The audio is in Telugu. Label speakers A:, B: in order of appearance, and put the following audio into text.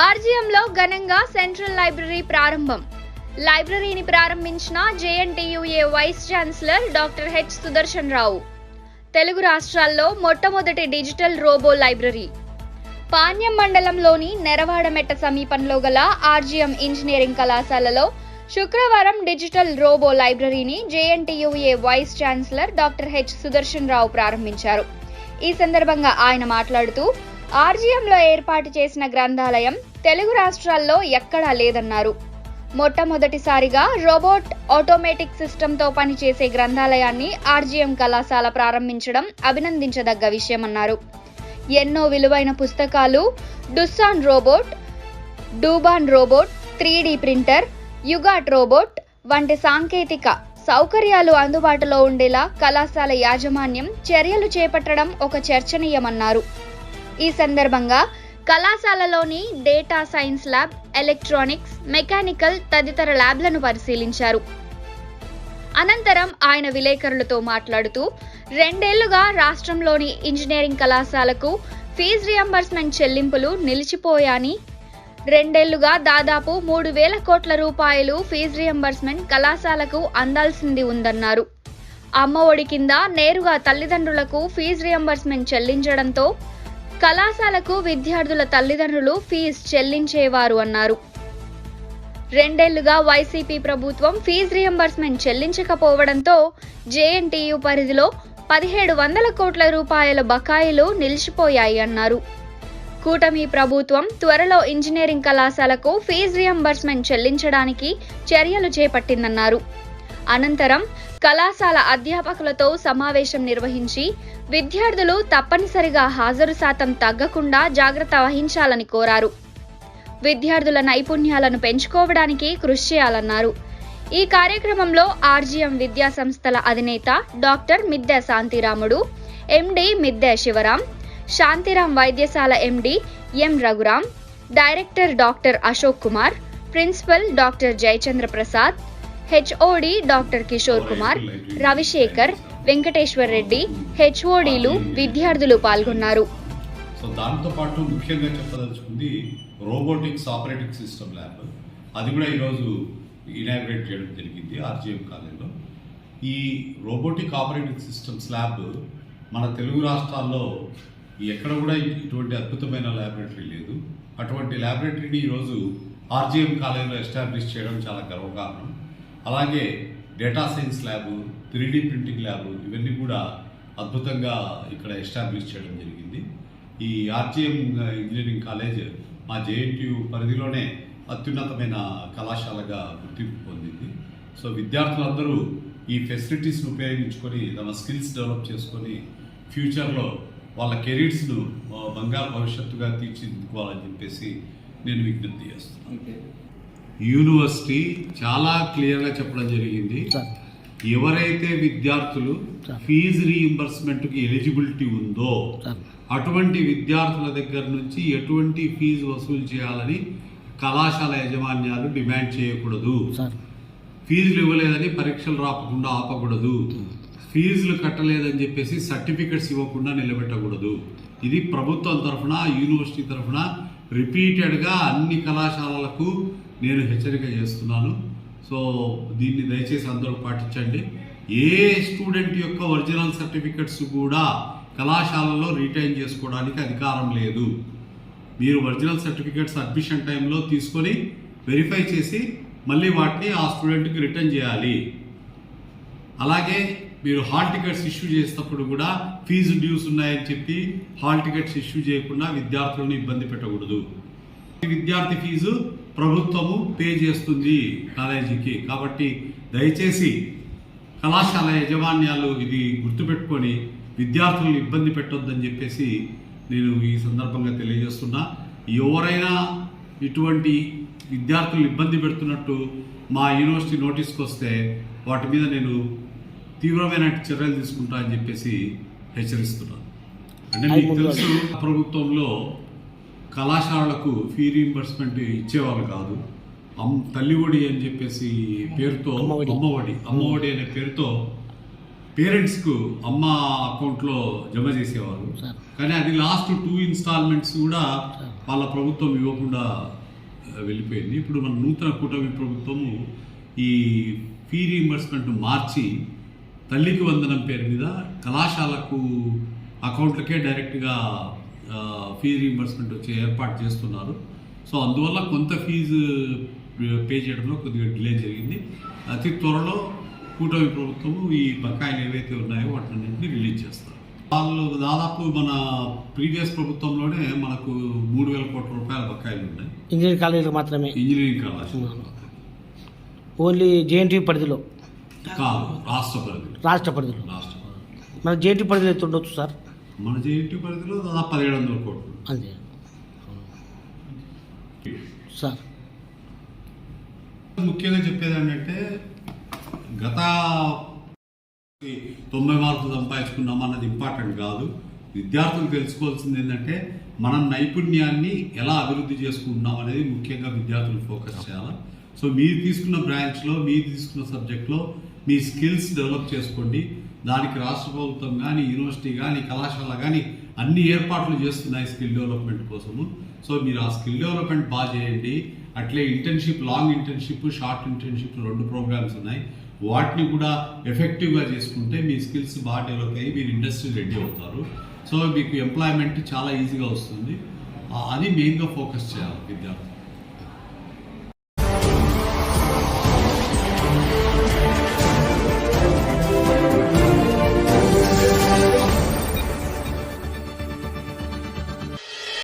A: ఆర్జీఎంలో ఘనంగా సెంట్రల్ లైబ్రరీ ప్రారంభం. లైబ్రరీని ప్రారంభించిన JNTUA vice chancellor doctor H Sudarshan Rao. Telugu రాష్ట్రాల్లో మొట్టమొదటి డిజిటల్ రోబో లైబ్రరీ. పాణ్యం మండలంలోని నెరవాడమెట్ట సమీపంలో గల ఆర్జీఎం ఇంజనీరింగ్ కళాశాలలో శుక్రవారం డిజిటల్ రోబో లైబ్రరీని JNTUA vice chancellor doctor H Sudarshan Rao ప్రారంభించారు. ఈ సందర్భంగా ఆయన మాట్లాడుతూ ఆర్జీఎంలో ఏర్పాటు చేసిన గ్రంథాలయం తెలుగు రాష్ట్రాల్లో ఎక్కడా లేదన్నారు. మొట్టమొదటిసారిగా రోబోట్ ఆటోమేటిక్ సిస్టంతో పనిచేసే గ్రంథాలయాన్ని ఆర్జీఎం కళాశాల ప్రారంభించడం అభినందించదగ్గ విషయమన్నారు. ఎన్నో విలువైన పుస్తకాలు డుస్సాన్ రోబోట్ డూబాన్ రోబోట్ త్రీ ప్రింటర్ యుగాట్ రోబోట్ వంటి సాంకేతిక సౌకర్యాలు అందుబాటులో ఉండేలా కళాశాల యాజమాన్యం చర్యలు చేపట్టడం ఒక చర్చనీయమన్నారు. ఈ సందర్భంగా కళాశాలలోని data science lab electronics mechanical తదితర ల్యాబ్లను పరిశీలించారు. అనంతరం ఆయన విలేకరులతో మాట్లాడుతూ రెండేళ్ళుగా రాష్ట్రంలోని ఇంజనీరింగ్ కళాశాలకు ఫీజు రియంబర్స్మెంట్ చెల్లింపులు నిలిచిపోయాని. రెండేళ్ళుగా దాదాపు మూడు వేల కోట్ల రూపాయలు ఫీజు రియంబర్స్మెంట్ కళాశాలకు అందాల్సింది ఉందన్నారు. అమ్మ ఒడి కింద నేరుగా తల్లిదండ్రులకు ఫీజు రియంబర్స్మెంట్ చెల్లించడంతో కళాశాలకు విద్యార్థుల తల్లిదండ్రులు ఫీజు చెల్లించేవారు అన్నారు. రెండేళ్ళుగా వైసీపీ ప్రభుత్వం ఫీజు రియంబర్స్మెంట్ చెల్లించకపోవడంతో జేఎన్టీయు పరిధిలో పదిహేడు వందల కోట్ల రూపాయల బకాయిలు నిలిచిపోయాయి అన్నారు. కూటమి ప్రభుత్వం త్వరలో ఇంజనీరింగ్ కళాశాలకు ఫీజు రియంబర్స్మెంట్ చెల్లించడానికి చర్యలు చేపట్టిందన్నారు. అనంతరం కళాశాల అధ్యాపకులతో సమావేశం నిర్వహించి విద్యార్థులు తప్పనిసరిగా హాజరు శాతం తగ్గకుండా జాగ్రత్త వహించాలని కోరారు. విద్యార్థుల నైపుణ్యాలను పెంచుకోవడానికి కృషి చేయాలన్నారు. ఈ కార్యక్రమంలో ఆర్జీఎం విద్యా సంస్థల అధినేత డాక్టర్ మిద్దె శాంతిరాముడు ఎండి మిద్దె శివరాం శాంతిరాం వైద్యశాల MD M Raghuram director doctor Ashok Kumar principal doctor Jayachandra Prasad HOD doctor Kishore Kumar Ravisekhar Venkateswar Reddy హెచ్ఓడీలు విద్యార్థులు పాల్గొన్నారు.
B: సో దాంతో పాటు ముఖ్యంగా చెప్పదలుచుకుంది రోబోటిక్స్ ఆపరేటింగ్ సిస్టమ్ ల్యాబ్. అది కూడా ఈరోజు ఇనాగ్రేట్ చేయడం జరిగింది ఆర్జీఎం కాలేజ్లో. ఈ రోబోటిక్ ఆపరేటింగ్ సిస్టమ్స్ ల్యాబ్ మన తెలుగు రాష్ట్రాల్లో ఎక్కడ కూడా ఇటువంటి అద్భుతమైన ల్యాబొరేటరీ లేదు. అటువంటి ల్యాబొరేటరీని ఈరోజు ఆర్జీఎం కాలేజ్లో ఎస్టాబ్లిష్ చేయడం చాలా గర్వకారణం. అలాగే data science lab three D printing lab ఇవన్నీ కూడా అద్భుతంగా ఇక్కడ ఎస్టాబ్లిష్ చేయడం జరిగింది. ఈ ఆర్జీఎం ఇంజనీరింగ్ కాలేజ్ మా జేఎన్టీయు పరిధిలోనే అత్యున్నతమైన కళాశాలగా గుర్తింపు పొందింది. సో విద్యార్థులందరూ ఈ ఫెసిలిటీస్ను ఉపయోగించుకొని తమ స్కిల్స్ డెవలప్ చేసుకొని ఫ్యూచర్లో వాళ్ళ కెరీర్స్ను బంగారు భవిష్యత్తుగా తీర్చిదిద్దుకోవాలని చెప్పేసి నేను విజ్ఞప్తి చేస్తున్నాను. యూనివర్సిటీ చాలా క్లియర్గా చెప్పడం జరిగింది. ఎవరైతే విద్యార్థులు ఫీజు రీఇంబర్స్మెంట్కి ఎలిజిబిలిటీ ఉందో అటువంటి విద్యార్థుల దగ్గర నుంచి ఎటువంటి ఫీజు వసూలు చేయాలని కళాశాల యాజమాన్యాలు డిమాండ్ చేయకూడదు. ఫీజులు ఇవ్వలేదని పరీక్షలు రాకుండా ఆపకూడదు. ఫీజులు కట్టలేదని చెప్పేసి సర్టిఫికెట్స్ ఇవ్వకుండా నిలబెట్టకూడదు. ఇది ప్రభుత్వం తరఫున యూనివర్సిటీ తరఫున రిపీటెడ్గా అన్ని కళాశాలలకు నేను హెచ్చరిక చేస్తున్నాను. సో దీన్ని దయచేసి అందరూ పాటించండి. ఏ స్టూడెంట్ యొక్క ఒరిజినల్ సర్టిఫికెట్స్ కూడా కళాశాలలో రీటైన్ చేసుకోవడానికి అధికారం లేదు. మీరు ఒరిజినల్ సర్టిఫికేట్స్ అడ్మిషన్ టైంలో తీసుకొని వెరిఫై చేసి మళ్ళీ వాటిని ఆ స్టూడెంట్కి రిటర్న్ చేయాలి. అలాగే మీరు హాల్ టికెట్స్ ఇష్యూ చేసేటప్పుడు కూడా ఫీజు డ్యూస్ ఉన్నాయని చెప్పి హాల్ టికెట్స్ ఇష్యూ చేయకుండా విద్యార్థులను ఇబ్బంది పెట్టకూడదు. విద్యార్థి ఫీజు ప్రభుత్వము పే చేస్తుంది కాలేజీకి. కాబట్టి దయచేసి కళాశాల యాజమాన్యాలు ఇది గుర్తుపెట్టుకొని విద్యార్థులను ఇబ్బంది పెట్టొద్దని చెప్పేసి నేను ఈ సందర్భంగా తెలియజేస్తున్నా. ఎవరైనా ఇటువంటి విద్యార్థులు ఇబ్బంది పెడుతున్నట్టు మా యూనివర్సిటీ నోటీస్కి వస్తే వాటి మీద నేను తీవ్రమైన చర్యలు తీసుకుంటా అని చెప్పేసి హెచ్చరిస్తున్నాను. అంటే మీకు తెలుసు ప్రభుత్వంలో కళాశాలలకు ఫీ రీంబర్స్మెంట్ ఇచ్చేవాళ్ళు కాదు అమ్ తల్లి ఒడి అని చెప్పేసి పేరుతో
C: అమ్మఒడి.
B: అమ్మఒడి అనే పేరుతో పేరెంట్స్కు అమ్మ అకౌంట్లో జమ చేసేవారు. కానీ అది లాస్ట్ టూ ఇన్స్టాల్మెంట్స్ కూడా. వాళ్ళ ప్రభుత్వం ఇవ్వకుండా వెళ్ళిపోయింది ఇప్పుడు మన నూతన కూటమి ప్రభుత్వము ఈ ఫీ రీంబర్స్మెంట్ మార్చి తల్లికి వందనం పేరు మీద కళాశాలకు అకౌంట్లకే డైరెక్ట్గా ఫీ రీంబర్స్మెంట్ వచ్చే ఏర్పాటు చేస్తున్నారు. సో అందువల్ల కొంత ఫీజు పే చేయడంలో కొద్దిగా డిలే జరిగింది. అతి త్వరలో కూటమి ప్రభుత్వం ఈ బకాయిలు ఏవైతే ఉన్నాయో వాటిని రిలీజ్ చేస్తారు. వాళ్ళు దాదాపు మన ప్రీవియస్ ప్రభుత్వంలోనే మనకు మూడు వేల కోట్ల రూపాయల బకాయిలు ఉన్నాయి.
C: ఇంజనీరింగ్ కాలేజీలు మాత్రమే?
B: ఇంజనీరింగ్ కళాశాల
C: ఓన్లీ జేఎన్టీ పరిధిలో?
B: కాదు రాష్ట్ర పరిధి
C: రాష్ట్ర పరిధిలో.
B: రాష్ట్ర
C: మన జేఎన్టీ పరిధిలో ఎంత ఉండొచ్చు సార్?
B: మన జేఎన్టీ పరిధిలో దాదాపు పదిహేడు వందల కోట్లు.
C: అంతే సార్.
B: ముఖ్యంగా చెప్పేది ఏంటంటే గత తొంభై మార్కులు సంపాదించుకున్నాం అన్నది ఇంపార్టెంట్ కాదు. విద్యార్థులు తెలుసుకోవాల్సింది ఏంటంటే మనం నైపుణ్యాన్ని ఎలా అభివృద్ధి చేసుకుంటున్నాం అనేది ముఖ్యంగా విద్యార్థులు ఫోకస్ చేయాలి. సో మీరు తీసుకున్న బ్రాంచ్లో మీరు తీసుకున్న సబ్జెక్ట్లో మీ స్కిల్స్ డెవలప్ చేసుకోండి. దానికి రాష్ట్ర ప్రభుత్వం కానీ యూనివర్సిటీ కానీ కళాశాల కానీ అన్ని ఏర్పాట్లు చేస్తున్నాయి స్కిల్ డెవలప్మెంట్ కోసము. సో మీరు ఆ స్కిల్ డెవలప్మెంట్ బాగా చేయండి. అట్లే internship long internship short internship రెండు ప్రోగ్రామ్స్ ఉన్నాయి. వాటిని కూడా ఎఫెక్టివ్గా చేసుకుంటే మీ స్కిల్స్ బాగా డెవలప్ అయ్యి మీరు ఇండస్ట్రీ రెడీ అవుతారు. సో మీకు ఎంప్లాయ్మెంట్ చాలా ఈజీగా వస్తుంది. అది మెయిన్గా ఫోకస్ చేయాలి విద్యార్థులు.